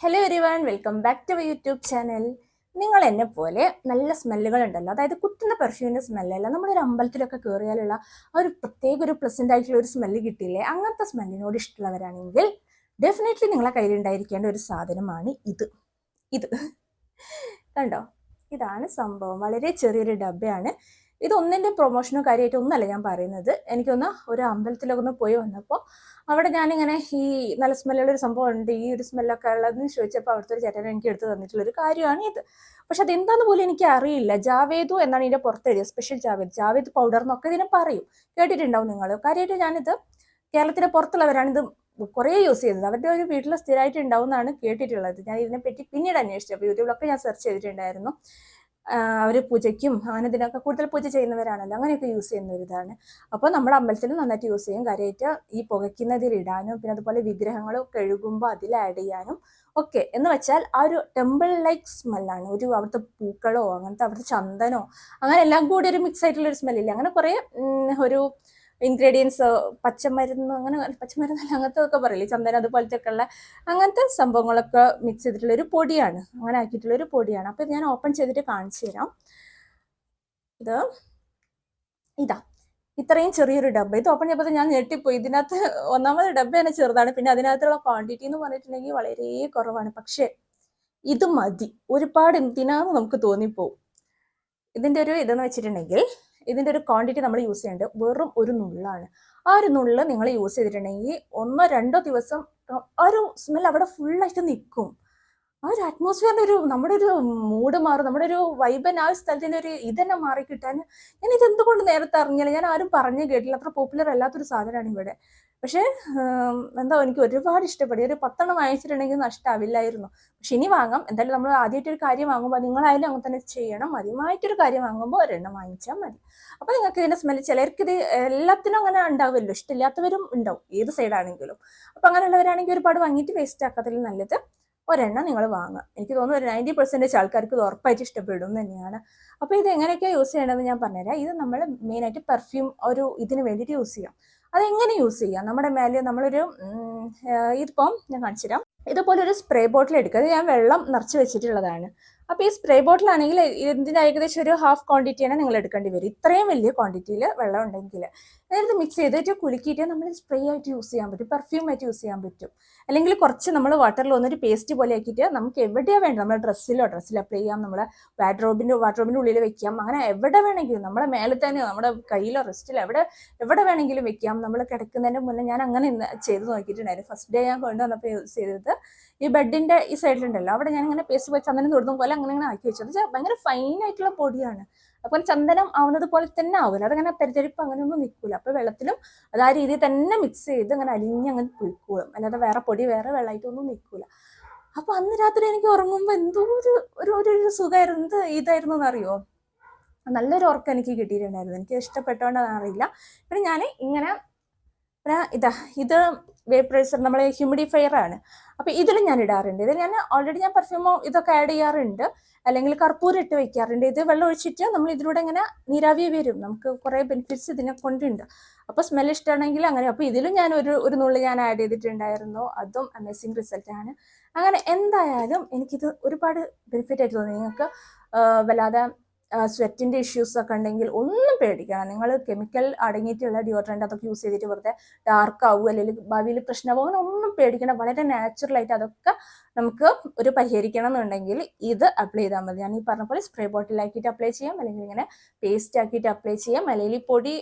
Hello everyone welcome back to YouTube channel നിങ്ങൾ എന്നെ പോലെ നല്ല സ്മെല്ലുകൾ ഉണ്ടല്ലോ. അതായത് കുത്തുന്ന പെർഫ്യൂമിന്റെ സ്മെല്ലല്ല നമ്മളൊരു അമ്പലത്തിലൊക്കെ കയറിയാലുള്ള ആ ഒരു പ്രത്യേക ഒരു പ്ലസന്റ് ആയിട്ടുള്ള ഒരു സ്മെല്ല് കിട്ടിയില്ലേ? അങ്ങനത്തെ സ്മെല്ലിനോട് ഇഷ്ടമുള്ളവരാണെങ്കിൽ ഡെഫിനറ്റ്ലി നിങ്ങളെ കയ്യിലുണ്ടായിരിക്കേണ്ട ഒരു സാധനമാണ് ഇത്. ഇത്. കണ്ടോ? ഇതാണ് സംഭവം. വളരെ ചെറിയൊരു ഡബ്ബയാണ്. ഇത് ഒന്നിന്റെ പ്രൊമോഷനോ കാര്യമായിട്ട് ഒന്നല്ല ഞാൻ പറയുന്നത്. എനിക്കൊന്ന് ഒരു അമ്പലത്തിലൊക്കെ ഒന്ന് പോയി വന്നപ്പോൾ അവിടെ ഞാനിങ്ങനെ ഈ നല്ല സ്മെല്ലുള്ള ഒരു സംഭവം ഉണ്ട് ഈ ഒരു സ്മെല്ലൊക്കെ ഉള്ളതെന്ന് ചോദിച്ചപ്പോൾ അവിടുത്തെ ഒരു ചേട്ടൻ എനിക്ക് എടുത്ത് തന്നിട്ടുള്ളൊരു കാര്യമാണ് ഇത്. പക്ഷെ അതെന്താന്ന് പോലും എനിക്ക് അറിയില്ല. ജാവേദു എന്നാണ് ഇതിന്റെ പുറത്ത് എഴുതിയത് സ്പെഷ്യൽ ജാവേദ്. ജാവേദ് പൗഡർ എന്നൊക്കെ ഇതിനെ പറയും. കേട്ടിട്ടുണ്ടാവും നിങ്ങൾ. കാര്യമായിട്ട് ഞാനിത് കേരളത്തിന്റെ പുറത്തുള്ളവരാണ് ഇത് കുറേ യൂസ് ചെയ്തത് അവരുടെ ഒരു വീട്ടിൽ സ്ഥിരമായിട്ട് ഉണ്ടാവും എന്നാണ് കേട്ടിട്ടുള്ളത്. ഞാൻ ഇതിനെപ്പറ്റി പിന്നീട് അന്വേഷിച്ചു. അപ്പോൾ യൂട്യൂബിലൊക്കെ ഞാൻ സെർച്ച് ചെയ്തിട്ടുണ്ടായിരുന്നു. അവർ പൂജയ്ക്കും അങ്ങനെ ഇതിനൊക്കെ കൂടുതൽ പൂജ ചെയ്യുന്നവരാണല്ലോ. അങ്ങനെയൊക്കെ യൂസ് ചെയ്യുന്ന ഒരു ഇതാണ്. അപ്പോൾ നമ്മൾ അമ്പലത്തിൽ നന്നായിട്ട് യൂസ് ചെയ്യും. കരയേറ്റ ഈ പുകയ്ക്കുന്നതിൽ ഇടാനും പിന്നെ അതുപോലെ വിഗ്രഹങ്ങൾ കഴുകുമ്പോൾ അതിൽ ആഡ് ചെയ്യാനും ഒക്കെ. എന്ന് വെച്ചാൽ ആ ഒരു ടെമ്പിൾ ലൈക്ക് സ്മെല്ലാണ് ഒരു അവിടുത്തെ പൂക്കളോ അങ്ങനത്തെ അവിടുത്തെ ചന്ദനോ അങ്ങനെ എല്ലാം കൂടി ഒരു മിക്സ് ആയിട്ടുള്ള ഒരു സ്മെല്ലില്ല അങ്ങനെ കുറേ ഒരു ഇൻഗ്രീഡിയൻസ് പച്ചമരുന്ന് അങ്ങനെ പച്ചമരുന്നല്ല അങ്ങനത്തെ ഒക്കെ പറയില്ലേ ചന്ദനം അതുപോലത്തെ ഒക്കെ ഉള്ള അങ്ങനത്തെ സംഭവങ്ങളൊക്കെ മിക്സ് ചെയ്തിട്ടുള്ള ഒരു പൊടിയാണ്. അങ്ങനെ ആക്കിയിട്ടുള്ള ഒരു പൊടിയാണ് അപ്പോൾ ഞാൻ ഓപ്പൺ ചെയ്തിട്ട് കാണിച്ചു തരാം. ഇത് ഇതാ. ഇത്രയും ചെറിയൊരു ഡബ്ബ. ഇത് ഓപ്പൺ ചെയ്തപ്പോൾ ഞാൻ ഞെട്ടിപ്പോയി. ഇതിനകത്ത് ഒന്നാമത് ഡബ്ബ തന്നെ ചെറുതാണ്. പിന്നെ അതിനകത്തുള്ള ക്വാണ്ടിറ്റി എന്ന് പറഞ്ഞിട്ടുണ്ടെങ്കിൽ വളരെ കുറവാണ്. പക്ഷേ ഇത് മതി. ഒരുപാട് എന്തിനാന്ന് നമുക്ക് തോന്നിപ്പോവും. ഇതിന്റെ ഒരു ഇതെന്ന് വെച്ചിട്ടുണ്ടെങ്കിൽ ഇതിന്റെ ഒരു ക്വാണ്ടിറ്റി നമ്മൾ യൂസ് ചെയ്യേണ്ടത് വെറും ഒരു നുള്ളാണ്. ആ ഒരു നുള്ള് നിങ്ങൾ യൂസ് ചെയ്തിട്ടുണ്ടെങ്കിൽ ഒന്നോ രണ്ടോ ദിവസം ആ ഒരു സ്മെൽ അവിടെ ഫുള്ളായിട്ട് നിൽക്കും. ആ ഒരു അറ്റ്മോസ്ഫിയറിന്റെ ഒരു നമ്മുടെ ഒരു മൂഡ് മാറും നമ്മുടെ ഒരു വൈബൻ ആ ഒരു സ്ഥലത്തിന്റെ ഒരു ഇതന്നെ മാറി കിട്ടാൻ ഞാൻ ഇതെന്തുകൊണ്ട് നേരത്തെ അറിഞ്ഞില്ല? ഞാൻ ആരും പറഞ്ഞു കേട്ടില്ല. അത്ര പോപ്പുലർ അല്ലാത്തൊരു സാധനമാണ് ഇവിടെ. പക്ഷേ എന്താ എനിക്ക് ഒരുപാട് ഇഷ്ടപ്പെടി ഒരു പത്തെണ്ണം വാങ്ങിച്ചിട്ടുണ്ടെങ്കിൽ നഷ്ടമാവില്ലായിരുന്നു പക്ഷെ ഇനി വാങ്ങാം. എന്തായാലും നമ്മൾ ആദ്യമായിട്ട് ഒരു കാര്യം വാങ്ങുമ്പോൾ നിങ്ങളായാലും അങ്ങനെ തന്നെ ചെയ്യണം. മതിയായിട്ടൊരു കാര്യം വാങ്ങുമ്പോൾ ഒരെണ്ണം വാങ്ങിച്ചാൽ മതി. അപ്പോൾ നിങ്ങൾക്ക് ഇതിന്റെ സ്മെല്ല് ചിലർക്ക് ഇത് എല്ലാത്തിനും അങ്ങനെ ഉണ്ടാവുമല്ലോ. ഇഷ്ടമില്ലാത്തവരും ഉണ്ടാവും. ഏത് സൈഡാണെങ്കിലും അപ്പോൾ അങ്ങനെയുള്ളവരാണെങ്കിൽ ഒരുപാട് വാങ്ങിയിട്ട് വേസ്റ്റ് ആക്കാത്തതിൽ നല്ലത് ഒരെണ്ണം നിങ്ങൾ വാങ്ങുക. എനിക്ക് തോന്നുന്നു ഒരു നയന്റി പെർസെന്റേജ് ആൾക്കാർക്ക് ഇത് ഉറപ്പായിട്ട് ഇഷ്ടപ്പെടും തന്നെയാണ്. അപ്പോൾ ഇത് എങ്ങനെയൊക്കെയാണ് യൂസ് ചെയ്യണമെന്ന് ഞാൻ പറഞ്ഞുതരാം. ഇത് നമ്മൾ മെയിനായിട്ട് പെർഫ്യൂം ഒരു ഇതിന് വേണ്ടിയിട്ട് യൂസ് ചെയ്യാം. അതെങ്ങനെ യൂസ് ചെയ്യാം? നമ്മുടെ മേലെ നമ്മളൊരു ഇതിപ്പം ഞാൻ കാണിച്ചു തരാം ഇതുപോലെ ഒരു സ്പ്രേ ബോട്ടിൽ എടുക്കുക ഞാൻ വെള്ളം നിറച്ച് വെച്ചിട്ടുള്ളതാണ്. അപ്പോൾ ഈ സ്പ്രേ ബോട്ടിൽ ആണെങ്കിൽ ഇതിന്റെ ഏകദേശം ഒരു ഹാഫ് ക്വാണ്ടിറ്റി ക്വാണ്ടിറ്റിയാണ് നിങ്ങൾ എടുക്കേണ്ടി വരും. ഇത്രയും വലിയ ക്വാണ്ടിറ്റിയിൽ വെള്ളം ഉണ്ടെങ്കിൽ. അതായത് മിക്സ് ചെയ്തിട്ട് കുലുക്കിയിട്ട് നമ്മൾ സ്പ്രേ ആയിട്ട് യൂസ് ചെയ്യാൻ പറ്റും. പെർഫ്യൂം ആയിട്ട് യൂസ് ചെയ്യാൻ പറ്റും. അല്ലെങ്കിൽ കുറച്ച് നമ്മൾ വാട്ടറിൽ ഒന്നൊരു പേസ്റ്റ് പോലെ ആക്കിയിട്ട് നമുക്ക് എവിടെയാണ് വേണ്ടത്? നമ്മുടെ ഡ്രസ്സിലോ ഡ്രസ്സിൽ അപ്ലൈ ചെയ്യാം. നമ്മുടെ വാഡ്രോബിന്റെ വാഡ്രോബിന്റെ ഉള്ളിൽ വെക്കാം. അങ്ങനെ എവിടെ വേണമെങ്കിലും നമ്മുടെ മേലെ തന്നെ നമ്മുടെ കയ്യിലോ റെസ്റ്റിലോ എവിടെ എവിടെ വേണമെങ്കിലും വെക്കാം. നമ്മൾ കിടക്കുന്നതിന് മുന്നേ ഞാൻ അങ്ങനെ ചെയ്ത് നോക്കിയിട്ടുണ്ടായിരുന്നു. ഫസ്റ്റ് ഡേ ഞാൻ കൊണ്ടുവന്നപ്പോൾ യൂസ് ചെയ്തത് ഈ ബെഡിന്റെ ഈ സൈഡിലുണ്ടല്ലോ അവിടെ ഞാൻ ഇങ്ങനെ പേസ്റ്റ് പോയി ചന്ദനം തൊടുന്ന പോലെ അങ്ങനെ ഇങ്ങനെ ആക്കി വെച്ചത് ഭയങ്കര ഫൈൻ ആയിട്ടുള്ള പൊടിയാണ്. അപ്പോൾ ചന്ദനം ആവുന്നത് പോലെ തന്നെ ആവില്ല അതങ്ങനെ പെരുചരിപ്പ് അങ്ങനെ ഒന്നും നിൽക്കില്ല അപ്പോൾ വെള്ളത്തിലും അത് ആ രീതിയിൽ തന്നെ മിക്സ് ചെയ്ത് അങ്ങനെ അലിഞ്ഞ് അങ്ങനെ പൊയ്ക്കോളും അല്ലാതെ വേറെ പൊടി വേറെ വെള്ളമായിട്ടൊന്നും നിൽക്കില്ല അപ്പോൾ അന്ന് രാത്രി എനിക്ക് ഉറങ്ങുമ്പോൾ എന്തോ ഒരു ഒരു ഒരു സുഖമായിരുന്നു. എന്ത് ഇതായിരുന്നു എന്നറിയോ? നല്ലൊരു ഉറക്കം എനിക്ക് കിട്ടിയിട്ടുണ്ടായിരുന്നു. എനിക്ക് ഇഷ്ടപ്പെട്ടോണ്ടെന്ന് അറിയില്ല. പിന്നെ ഞാൻ ഇങ്ങനെ ഇതാ ഇത് വേപ്പറൈസർ നമ്മളെ ഹ്യൂമിഡിഫയർ ആണ്. അപ്പോൾ ഇതിൽ ഞാൻ ഇടാറുണ്ട്. ഇതിൽ ഞാൻ ഓൾറെഡി ഞാൻ പെർഫ്യൂമോ ഇതൊക്കെ ആഡ് ചെയ്യാറുണ്ട്. അല്ലെങ്കിൽ കർപ്പൂരം ഇട്ട് വെക്കാറുണ്ട്. ഇത് വെള്ളം ഒഴിച്ചിട്ട് നമ്മൾ ഇതിലൂടെ ഇങ്ങനെ നീരാവി വരും. നമുക്ക് കുറേ ബെനിഫിറ്റ്സ് ഇതിനെ കൊണ്ടുണ്ട്. അപ്പോൾ സ്മെൽ ഇഷ്ടമാണെങ്കിൽ അങ്ങനെ. അപ്പോൾ ഇതിലും ഞാൻ ഒരു ഒരു നുള്ളി ഞാൻ ആഡ് ചെയ്തിട്ടുണ്ടായിരുന്നു. അതും അമേസിങ് റിസൾട്ട് ആണ്. അങ്ങനെ എന്തായാലും എനിക്കിത് ഒരുപാട് ബെനിഫിറ്റ് ആയിട്ട് തോന്നി. നിങ്ങൾക്ക് വല്ലാതെ സ്വെറ്റിന്റെ ഇഷ്യൂസ് ഒക്കെ ഉണ്ടെങ്കിൽ ഒന്നും പേടിക്കണം നിങ്ങൾ കെമിക്കൽ അടങ്ങിയിട്ടുള്ള ഡിയോഡ്രന്റ് അതൊക്കെ യൂസ് ചെയ്തിട്ട് വെറുതെ ഡാർക്ക് ആവുക അല്ലെങ്കിൽ ഭാവിയിൽ പ്രശ്നമാവും അങ്ങനെ ഒന്നും പേടിക്കണം വളരെ നാച്ചുറലായിട്ട് അതൊക്കെ നമുക്ക് ഒരു പരിഹരിക്കണം എന്നുണ്ടെങ്കിൽ ഇത് അപ്ലൈ ചെയ്താൽ മതി. ഞാൻ ഈ പറഞ്ഞ പോലെ സ്പ്രേ ബോട്ടിലാക്കിയിട്ട് അപ്ലൈ ചെയ്യാം. അല്ലെങ്കിൽ ഇങ്ങനെ പേസ്റ്റ് ആക്കിയിട്ട് അപ്ലൈ ചെയ്യാം. അല്ലെങ്കിൽ പൊടി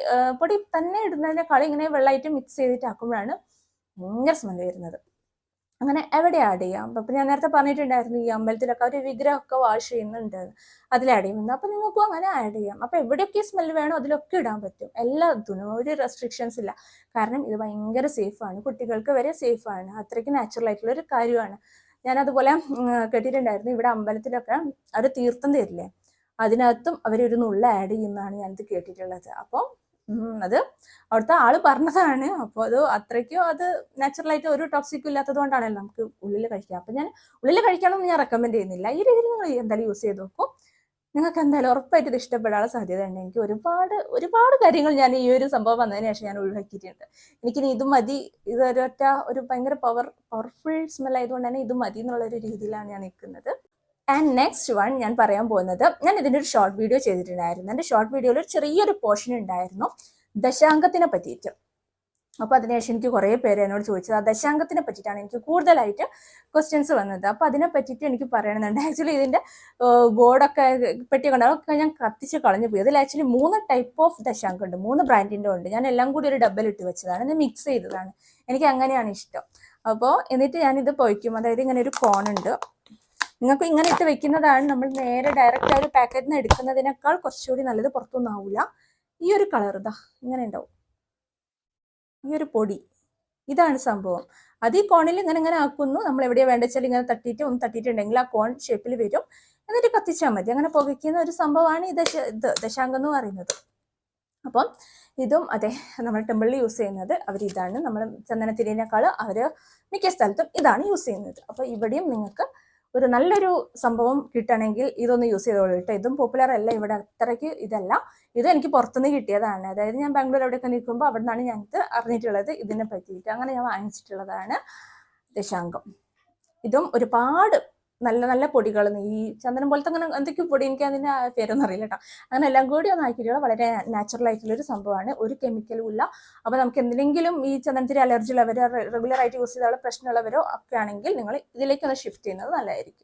പൊടി തന്നെ ഇടുന്നതിനേക്കാളും ഇങ്ങനെ വെള്ളമായിട്ട് മിക്സ് ചെയ്തിട്ട് ആക്കുമ്പോഴാണ് ഭയങ്കര സ്മെല്ല് വരുന്നത്. അങ്ങനെ എവിടെ ആഡ് ചെയ്യാം? അപ്പം ഞാൻ നേരത്തെ പറഞ്ഞിട്ടുണ്ടായിരുന്നു ഈ അമ്പലത്തിലൊക്കെ ഒരു വിഗ്രഹമൊക്കെ വാഷ് ചെയ്യുന്നുണ്ട്. അതിൽ ആഡ് ചെയ്യുന്നു അപ്പം നിങ്ങൾക്കും അങ്ങനെ ആഡ് ചെയ്യാം. അപ്പം എവിടെയൊക്കെ സ്മെൽ വേണോ അതിലൊക്കെ ഇടാൻ പറ്റും. എല്ലാത്തിനും ഒരു റെസ്ട്രിക്ഷൻസ് ഇല്ല. കാരണം ഇത് ഭയങ്കര സേഫാണ് കുട്ടികൾക്ക് വരെ സേഫാണ് അത്രയ്ക്ക് നാച്ചുറൽ ആയിട്ടുള്ള ഒരു കാര്യമാണ്. ഞാൻ അതുപോലെ കേട്ടിട്ടുണ്ടായിരുന്നു ഇവിടെ അമ്പലത്തിലൊക്കെ അവർ തീർത്ഥം തരില്ലേ? അതിനകത്തും അവരൊരു നുള്ള ആഡ് ചെയ്യുന്നതാണ് ഞാനിത് കേട്ടിട്ടുള്ളത്. അപ്പോൾ അത് അവിടുത്തെ ആൾ പറഞ്ഞതാണ്. അപ്പോൾ അത് അത്രയ്ക്കും അത് നാച്ചുറലായിട്ട് ഒരു ടോക്സിക്കും ഇല്ലാത്തത് കൊണ്ടാണല്ലോ നമുക്ക് ഉള്ളിൽ കഴിക്കാം. അപ്പം ഞാൻ ഉള്ളിൽ കഴിക്കണമെന്ന് ഞാൻ റെക്കമെൻഡ് ചെയ്യുന്നില്ല. ഈ രീതിയിൽ നിങ്ങൾ എന്തായാലും യൂസ് ചെയ്ത് നോക്കും. നിങ്ങൾക്ക് എന്തായാലും ഉറപ്പായിട്ട് ഇത് ഇഷ്ടപ്പെടാനുള്ള സാധ്യതയുണ്ട് എനിക്ക് ഒരുപാട് ഒരുപാട് കാര്യങ്ങൾ ഞാൻ ഈ ഒരു സംഭവം വന്നതിന് ശേഷം ഞാൻ ഒഴിവാക്കിയിട്ടുണ്ട്. എനിക്ക് ഇത് മതി. ഇത് ഒരൊറ്റ ഒരു ഭയങ്കര പവർ പവർഫുൾ സ്മെൽ ആയതുകൊണ്ട് തന്നെ ഇത് മതി എന്നുള്ള ഒരു രീതിയിലാണ് ഞാൻ നിൽക്കുന്നത്. ആൻഡ് നെക്സ്റ്റ് വൺ ഞാൻ പറയാൻ പോകുന്നത് ഞാൻ ഇതിന്റെ ഒരു ഷോർട്ട് വീഡിയോ ചെയ്തിട്ടുണ്ടായിരുന്നു. എന്റെ ഷോർട്ട് വീഡിയോയിൽ ഒരു ചെറിയൊരു പോർഷൻ ഉണ്ടായിരുന്നു ദശാങ്കത്തിനെ പറ്റിയിട്ട്. അപ്പോൾ അതിനുശേഷം എനിക്ക് കുറേ പേര് എന്നോട് ചോദിച്ചത് ആ ദശാങ്കത്തിനെ പറ്റിയിട്ടാണ് എനിക്ക് കൂടുതലായിട്ട് ക്വസ്റ്റ്യൻസ് വന്നത്? അപ്പോൾ അതിനെ പറ്റിയിട്ട് എനിക്ക് പറയണമെന്നുണ്ട് ആക്ച്വലി ഇതിന്റെ ബോർഡൊക്കെ പറ്റി കൊണ്ട് അതൊക്കെ ഞാൻ കത്തിച്ച് കളഞ്ഞു പോയി. അതിൽ ആക്ച്വലി മൂന്ന് ടൈപ്പ് ഓഫ് ദശാങ്കം ഉണ്ട്. മൂന്ന് ബ്രാൻഡിന്റെ ഉണ്ട്. ഞാൻ എല്ലാം കൂടി ഒരു ഡബൽ ഇട്ട് വെച്ചതാണ്. ഇത് മിക്സ് ചെയ്തതാണ്. എനിക്ക് അങ്ങനെയാണ് ഇഷ്ടം. അപ്പോൾ എന്നിട്ട് ഞാൻ ഇത് പൊയ്ക്കും. അതായത് ഇങ്ങനെ ഒരു കോൺ ഉണ്ട്. നിങ്ങൾക്ക് ഇങ്ങനെ ഇട്ട് വെക്കുന്നതാണ് നമ്മൾ നേരെ ഡയറക്റ്റ് ആ ഒരു പാക്കറ്റിൽ നിന്ന് എടുക്കുന്നതിനേക്കാൾ കുറച്ചുകൂടി നല്ലത് പുറത്തൊന്നും ആവില്ല ഈ ഒരു കളർ ഇതാ ഇങ്ങനെ ഉണ്ടാവും. ഈ ഒരു പൊടി ഇതാണ് സംഭവം. അത് ഈ കോണിൽ ഇങ്ങനെ ഇങ്ങനെ ആക്കുന്നു. നമ്മൾ എവിടെയാ വേണ്ട വെച്ചാൽ ഇങ്ങനെ തട്ടിയിട്ട് ഒന്ന് തട്ടിയിട്ടുണ്ടെങ്കിൽ ആ കോൺ ഷേപ്പിൽ വരും. എന്നിട്ട് കത്തിച്ചാൽ മതി. അങ്ങനെ പുകയ്ക്കുന്ന ഒരു സംഭവമാണ് ഈ ദശ ദശാങ്കം എന്ന് പറയുന്നത്. അപ്പം ഇതും അതെ നമ്മൾ ടെമ്പിളിൽ യൂസ് ചെയ്യുന്നത് അവർ ഇതാണ്. നമ്മൾ ചന്ദനത്തിരിനേക്കാൾ അവർ മിക്ക സ്ഥലത്തും ഇതാണ് യൂസ് ചെയ്യുന്നത്. അപ്പോൾ ഇവിടെയും നിങ്ങൾക്ക് ഒരു നല്ലൊരു സംഭവം കിട്ടണമെങ്കിൽ ഇതൊന്ന് യൂസ് ചെയ്തോളൂ കേട്ടോ. ഇതും പോപ്പുലർ അല്ല ഇവിടെ അത്രയ്ക്ക് ഇതല്ല. ഇത് എനിക്ക് പുറത്തുനിന്ന് കിട്ടിയതാണ്. അതായത് ഞാൻ ബാംഗ്ലൂർ എവിടെയൊക്കെ നിൽക്കുമ്പോൾ അവിടെ നിന്നാണ് ഞങ്ങൾക്ക് അറിഞ്ഞിട്ടുള്ളത് ഇതിനെ പറ്റിയിട്ട് അങ്ങനെ ഞാൻ വാങ്ങിച്ചിട്ടുള്ളതാണ് ദശാങ്കം. ഇതും ഒരുപാട് നല്ല നല്ല പൊടികൾ ഈ ചന്ദനം പോലത്തെ അങ്ങനെ എന്തൊക്കെയോ പൊടി എനിക്ക് അതിന്റെ പേരൊന്നും അറിയില്ല കേട്ടോ അങ്ങനെ എല്ലാം കൂടി ഒന്ന് ആക്കിയിട്ടുള്ള വളരെ നാച്ചുറൽ ആയിട്ടുള്ള ഒരു സംഭവമാണ്. ഒരു കെമിക്കലും ഇല്ല. അപ്പോൾ നമുക്ക് എന്തെങ്കിലും ഈ ചന്ദനത്തിന് അലർജി ഉള്ളവരോ റെഗുലർ ആയിട്ട് യൂസ് ചെയ്താൽ പ്രശ്നമുള്ളവരോ ഒക്കെ ആണെങ്കിൽ നിങ്ങൾ ഇതിലേക്ക് ഒന്ന് ഷിഫ്റ്റ് ചെയ്യുന്നത് നല്ലതായിരിക്കും.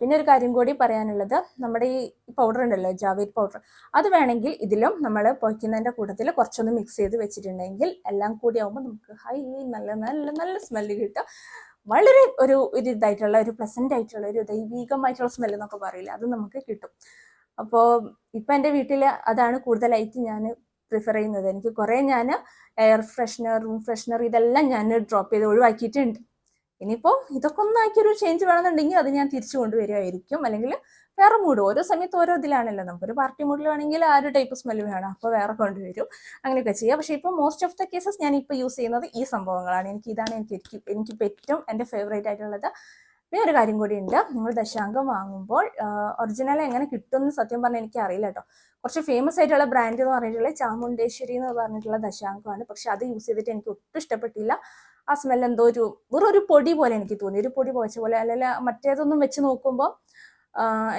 പിന്നെ ഒരു കാര്യം കൂടി പറയാനുള്ളത്. നമ്മുടെ ഈ പൗഡർ ഉണ്ടല്ലോ ജാവേദ് പൗഡർ അത് വേണമെങ്കിൽ ഇതിലും നമ്മൾ പൊയ്ക്കുന്നതിന്റെ കൂട്ടത്തിൽ കുറച്ചൊന്ന് മിക്സ് ചെയ്ത് വെച്ചിട്ടുണ്ടെങ്കിൽ എല്ലാം കൂടി ആവുമ്പോൾ നമുക്ക് ഹൈ നല്ല നല്ല നല്ല സ്മെല്ല് കിട്ടും. വളരെ ഒരു ഇതായിട്ടുള്ള ഒരു പ്ലസന്റ് ആയിട്ടുള്ള ഒരു ദൈവികമായിട്ടുള്ള സ്മെല്ല് എന്നൊക്കെ പറയില്ല അത് നമുക്ക് കിട്ടും. അപ്പോൾ ഇപ്പം എന്റെ വീട്ടിൽ അതാണ് കൂടുതലായിട്ട് ഞാൻ പ്രിഫർ ചെയ്യുന്നത്. എനിക്ക് കുറേ ഞാൻ എയർ ഫ്രഷ്നർ റൂം ഫ്രഷ്നർ ഇതെല്ലാം ഞാൻ ഡ്രോപ്പ് ചെയ്ത് ഒഴിവാക്കിയിട്ടുണ്ട്. ഇനിയിപ്പോൾ ഇതൊക്കെ ഒന്നാക്കിയൊരു ചേഞ്ച് വേണമെന്നുണ്ടെങ്കിൽ അത് ഞാൻ തിരിച്ചു കൊണ്ടുവരുമായിരിക്കും അല്ലെങ്കിൽ വേറെ മൂഡ് ഓരോ സമയത്ത് ഓരോ ഇതിലാണല്ലോ. നമുക്കൊരു പാർട്ടി മൂഡിൽ വേണമെങ്കിൽ ആ ഒരു ടൈപ്പ് സ്മെല്ല് വേണം. അപ്പോൾ വേറെ കൊണ്ടുവരും. അങ്ങനെയൊക്കെ ചെയ്യാം. പക്ഷേ ഇപ്പോൾ മോസ്റ്റ് ഓഫ് ദ കേസസ് ഞാൻ ഇപ്പോൾ യൂസ് ചെയ്യുന്നത് ഈ സംഭവങ്ങളാണ്. എനിക്ക് ഇതാണ് എനിക്ക് എനിക്ക് ഏറ്റവും എന്റെ ഫേവറേറ്റ് ആയിട്ടുള്ളത്. ഒരു കാര്യം കൂടി ഉണ്ട്. നിങ്ങൾ ദശാങ്കം വാങ്ങുമ്പോൾ ഒറിജിനൽ എങ്ങനെ കിട്ടുമെന്ന് സത്യം പറഞ്ഞാൽ എനിക്ക് അറിയില്ല കേട്ടോ. കുറച്ച് ഫേമസ് ആയിട്ടുള്ള ബ്രാൻഡ് എന്ന് പറഞ്ഞിട്ടുള്ള ചാമുണ്ടേശ്വരി എന്ന് പറഞ്ഞിട്ടുള്ള ദശാങ്കമാണ്. പക്ഷെ അത് യൂസ് ചെയ്തിട്ട് എനിക്ക് ഒട്ടും ഇഷ്ടപ്പെട്ടില്ല. ആ സ്മെൽ എന്തോ ഒരു വെറും ഒരു പൊടി പോലെ എനിക്ക് തോന്നി. ഒരു പൊടി പോച്ച പോലെ അല്ലെങ്കിൽ മറ്റേതൊന്നും വെച്ച് നോക്കുമ്പോൾ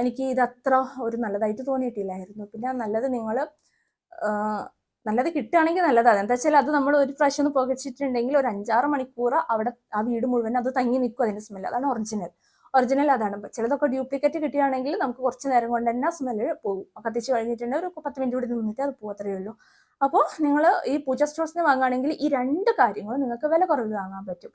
എനിക്ക് ഇതത്ര ഒരു നല്ലതായിട്ട് തോന്നിയിട്ടില്ലായിരുന്നു. പിന്നെ നല്ലത് നിങ്ങൾ നല്ലത് കിട്ടുകയാണെങ്കിൽ നല്ലതാണ്. എന്താ വെച്ചാൽ അത് നമ്മൾ ഒരു പ്രാവശ്യം ഒന്ന് പുകച്ചിട്ടുണ്ടെങ്കിൽ ഒരു അഞ്ചാറ് മണിക്കൂർ അവിടെ ആ വീട് മുഴുവൻ അത് തങ്ങി നിൽക്കും അതിന്റെ സ്മെല്ല് അതാണ് ഒറിജിനൽ ഒറിജിനൽ അതാണ്. ചിലതൊക്കെ ഡ്യൂപ്ലിക്കേറ്റ് കിട്ടുകയാണെങ്കിൽ നമുക്ക് കുറച്ച് നേരം കൊണ്ട് തന്നെ സ്മെല്ല് പോകും കത്തിച്ച് കഴിഞ്ഞിട്ടുണ്ടെങ്കിൽ ഒരു പത്ത് മിനിറ്റ് കൂടി നിന്നിട്ട് അത് പോകത്രേ ഉള്ളൂ. അപ്പോൾ നിങ്ങൾ ഈ പൂജ സ്റ്റോഴ്സിന് വാങ്ങുകയാണെങ്കിൽ ഈ രണ്ട് കാര്യങ്ങളും നിങ്ങൾക്ക് വില കുറവിൽ വാങ്ങാൻ പറ്റും.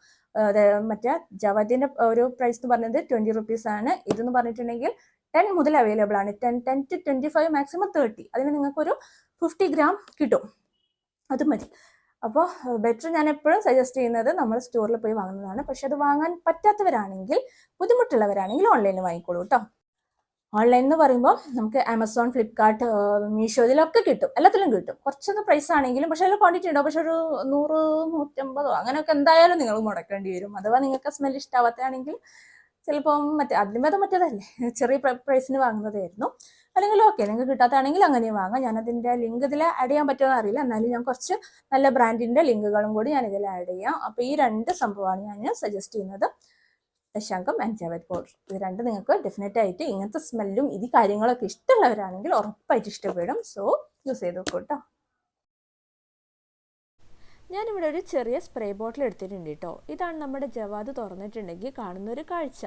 മറ്റേ ജവദിന്റെ ഒരു പ്രൈസ് എന്ന് പറഞ്ഞത് ട്വന്റി റുപ്പീസ് ആണ്. ഇതെന്ന് പറഞ്ഞിട്ടുണ്ടെങ്കിൽ ടെൻ മുതൽ അവൈലബിൾ ആണ്. Ten ten to twenty five maximum thirty അതിന് നിങ്ങൾക്കൊരു ഫിഫ്റ്റി ഗ്രാം കിട്ടും. അത് മതി. അപ്പോൾ ബെറ്റർ ഞാൻ എപ്പോഴും സജസ്റ്റ് ചെയ്യുന്നത് നമ്മൾ സ്റ്റോറിൽ പോയി വാങ്ങുന്നതാണ്. പക്ഷെ അത് വാങ്ങാൻ പറ്റാത്തവരാണെങ്കിൽ ബുദ്ധിമുട്ടുള്ളവരാണെങ്കിൽ ഓൺലൈനിൽ വാങ്ങിക്കോളൂ കേട്ടോ ഓൺലൈൻ എന്ന് പറയുമ്പോൾ നമുക്ക് ആമസോൺ ഫ്ലിപ്കാർട്ട് മീഷോ ഇതിലൊക്കെ കിട്ടും. എല്ലാത്തിലും കിട്ടും. കുറച്ചൊന്ന് പ്രൈസ് ആണെങ്കിലും പക്ഷേ അതിൽ ക്വാണ്ടിറ്റി ഉണ്ടാവും പക്ഷെ ഒരു നൂറ് നൂറ്റമ്പതോ അങ്ങനെയൊക്കെ എന്തായാലും നിങ്ങൾ മുടക്കേണ്ടി വരും. അഥവാ നിങ്ങൾക്ക് സ്മെൽ ഇഷ്ടാവാത്തതാണെങ്കിൽ ചിലപ്പം മറ്റേ അതിലും അത് മറ്റേതല്ലേ. ചെറിയ പ്രൈസിന് വാങ്ങുന്നതായിരുന്നു. അല്ലെങ്കിൽ ഓക്കെ നിങ്ങൾക്ക് കിട്ടാത്തതാണെങ്കിൽ അങ്ങനെയും വാങ്ങാം. ഞാനതിന്റെ ലിങ്ക് ഇതിൽ ആഡ് ചെയ്യാൻ പറ്റുമെന്ന് അറിയില്ല. എന്നാലും ഞാൻ കുറച്ച് നല്ല ബ്രാൻഡിന്റെ ലിങ്കുകളും കൂടി ഞാൻ ഇതിൽ ആഡ് ചെയ്യാം. അപ്പോൾ ഈ രണ്ട് സംഭവമാണ് ഞാൻ സജസ്റ്റ് ചെയ്യുന്നത്. ആൻഡ് ജവൽ പൗഡർ ഇത് രണ്ട് നിങ്ങൾക്ക് ഡെഫിനറ്റ് ആയിട്ട് ഇങ്ങനത്തെ സ്മെല്ലും ഇത് കാര്യങ്ങളൊക്കെ ഇഷ്ടമുള്ളവരാണെങ്കിൽ ഉറപ്പായിട്ട് ഇഷ്ടപ്പെടും. സോ യൂസ് ചെയ്ത് നോക്കൂ കേട്ടോ ഞാനിവിടെ ഒരു ചെറിയ സ്പ്രേ ബോട്ടിൽ എടുത്തിട്ടുണ്ട് കേട്ടോ ഇതാണ് നമ്മുടെ ജവാദ് തുറന്നിട്ടുണ്ടെങ്കിൽ കാണുന്ന ഒരു കാഴ്ച.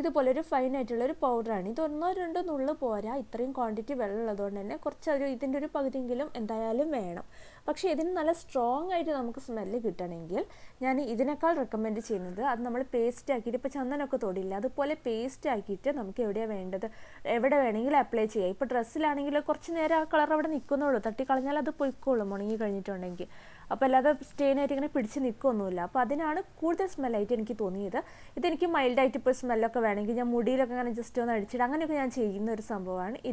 ഇതുപോലെ ഒരു ഫൈൻ ആയിട്ടുള്ള ഒരു പൗഡറാണ് ഇത് ഒന്നോ രണ്ടോ നുള്ളു പോരാ. ഇത്രയും ക്വാണ്ടിറ്റി വെള്ളം ഉള്ളതുകൊണ്ട് തന്നെ കുറച്ച് ഒരു ഇതിന്റെ ഒരു പകുതിയെങ്കിലും എന്തായാലും വേണം. പക്ഷേ ഇതിന് നല്ല സ്ട്രോങ് ആയിട്ട് നമുക്ക് സ്മെല്ല് കിട്ടണമെങ്കിൽ ഞാൻ ഇതിനേക്കാൾ റെക്കമെൻഡ് ചെയ്യുന്നത് അത് നമ്മൾ പേസ്റ്റ് ആക്കിയിട്ട് ഇപ്പോൾ ചന്ദനമൊക്കെ തൊടില്ല. അതുപോലെ പേസ്റ്റ് ആക്കിയിട്ട് നമുക്ക് എവിടെയാണ് വേണ്ടത്? എവിടെ വേണമെങ്കിലും അപ്ലൈ ചെയ്യാം. ഇപ്പോൾ ഡ്രസ്സിലാണെങ്കിൽ കുറച്ച് നേരം ആ കളർ അവിടെ നിൽക്കുന്നുള്ളൂ തട്ടിക്കളഞ്ഞാൽ അത് പൊയ്ക്കോളും ഉണങ്ങി കഴിഞ്ഞിട്ടുണ്ടെങ്കിൽ. അപ്പോൾ അല്ലാതെ സ്റ്റേനായിട്ട് ഇങ്ങനെ പിടിച്ച് നിൽക്കുകയൊന്നുമില്ല അപ്പോൾ അതിനാണ് കൂടുതൽ സ്മെല്ലായിട്ട് എനിക്ക് തോന്നിയത്. ഇതെനിക്ക് മൈൽഡായിട്ട് ഇപ്പോൾ സ്മെല്ലൊക്കെ വേണമെങ്കിൽ ഞാൻ മുടിയിലൊക്കെ അങ്ങനെ ജസ്റ്റ് ഒന്ന് അടിച്ചിട്ട് അങ്ങനെയൊക്കെ ഞാൻ ചെയ്യുന്ന ഒരു സംഭവമാണ് ഇത്.